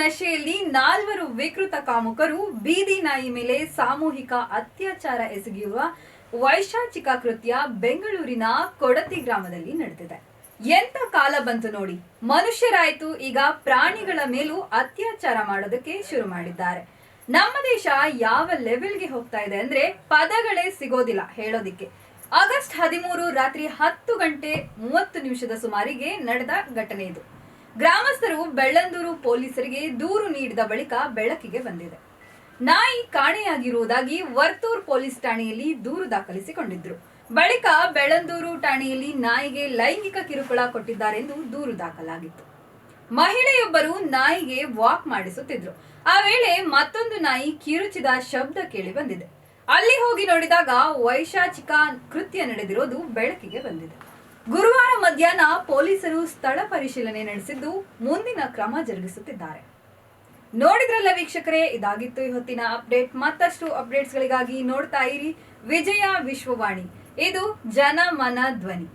ನಶೆಯಲ್ಲಿ ನಾಲ್ವರು ವಿಕೃತ ಕಾಮುಕರು, ಬೀದಿ ನಾಯಿ ಮೇಲೆ ಸಾಮೂಹಿಕ ಅತ್ಯಾಚಾರ ಎಸಗಿರುವ ವೈಶಾಚಿಕ ಕೃತ್ಯ ಬೆಂಗಳೂರಿನ ಕೊಡತಿ ಗ್ರಾಮದಲ್ಲಿ ನಡೆದಿದೆ. ಎಂತ ಕಾಲ ಬಂತು ನೋಡಿ. ಮನುಷ್ಯರಾಯ್ತು, ಈಗ ಪ್ರಾಣಿಗಳ ಮೇಲೂ ಅತ್ಯಾಚಾರ ಮಾಡೋದಕ್ಕೆ ಶುರು ಮಾಡಿದ್ದಾರೆ. ನಮ್ಮ ದೇಶ ಯಾವ ಲೆವೆಲ್ಗೆ ಹೋಗ್ತಾ ಇದೆ ಅಂದ್ರೆ ಪದಗಳೇ ಸಿಗೋದಿಲ್ಲ ಹೇಳೋದಿಕ್ಕೆ. ಆಗಸ್ಟ್ ಹದಿಮೂರು ರಾತ್ರಿ ಹತ್ತು ಗಂಟೆ ಮೂವತ್ತು ನಿಮಿಷದ ಸುಮಾರಿಗೆ ನಡೆದ ಘಟನೆ ಇದು. ಗ್ರಾಮಸ್ಥರು ಬೆಳ್ಳಂದೂರು ಪೊಲೀಸರಿಗೆ ದೂರು ನೀಡಿದ ಬಳಿಕ ಬೆಳಕಿಗೆ ಬಂದಿದೆ. ನಾಯಿ ಕಾಣೆಯಾಗಿರುವುದಾಗಿ ವರ್ತೂರ್ ಪೊಲೀಸ್ ಠಾಣೆಯಲ್ಲಿ ದೂರು ದಾಖಲಿಸಿಕೊಂಡಿದ್ರು. ಬಳಿಕ ಬೆಳ್ಳಂದೂರು ಠಾಣೆಯಲ್ಲಿ ನಾಯಿಗೆ ಲೈಂಗಿಕ ಕಿರುಕುಳ ಕೊಟ್ಟಿದ್ದಾರೆಂದು ದೂರು ದಾಖಲಾಗಿತ್ತು. ಮಹಿಳೆಯೊಬ್ಬರು ನಾಯಿಗೆ ವಾಕ್ ಮಾಡಿಸುತ್ತಿದ್ರು. ಆ ವೇಳೆ ಮತ್ತೊಂದು ನಾಯಿ ಕಿರುಚಿದ ಶಬ್ದ ಕೇಳಿ ಬಂದಿದೆ. ಅಲ್ಲಿ ಹೋಗಿ ನೋಡಿದಾಗ ವೈಶಾಚಿಕ ಕೃತ್ಯ ನಡೆದಿರೋದು ಬೆಳಕಿಗೆ ಬಂದಿದೆ. ಗುರುವಾರ ಮಧ್ಯಾಹ್ನ ಪೊಲೀಸರು ಸ್ಥಳ ಪರಿಶೀಲನೆ ನಡೆಸಿದ್ದು ಮುಂದಿನ ಕ್ರಮ ಜರುಗಿಸುತ್ತಿದ್ದಾರೆ. ನೋಡಿದ್ರಲ್ಲ ವೀಕ್ಷಕರೇ, ಇದಾಗಿತ್ತು ಈ ಹೊತ್ತಿನ ಅಪ್ಡೇಟ್. ಮತ್ತಷ್ಟು ಅಪ್ಡೇಟ್ಸ್ಗಳಿಗಾಗಿ ನೋಡ್ತಾ ಇರಿ ವಿಜಯ ವಿಶ್ವವಾಣಿ. ಇದು ಜನಮನ ಧ್ವನಿ.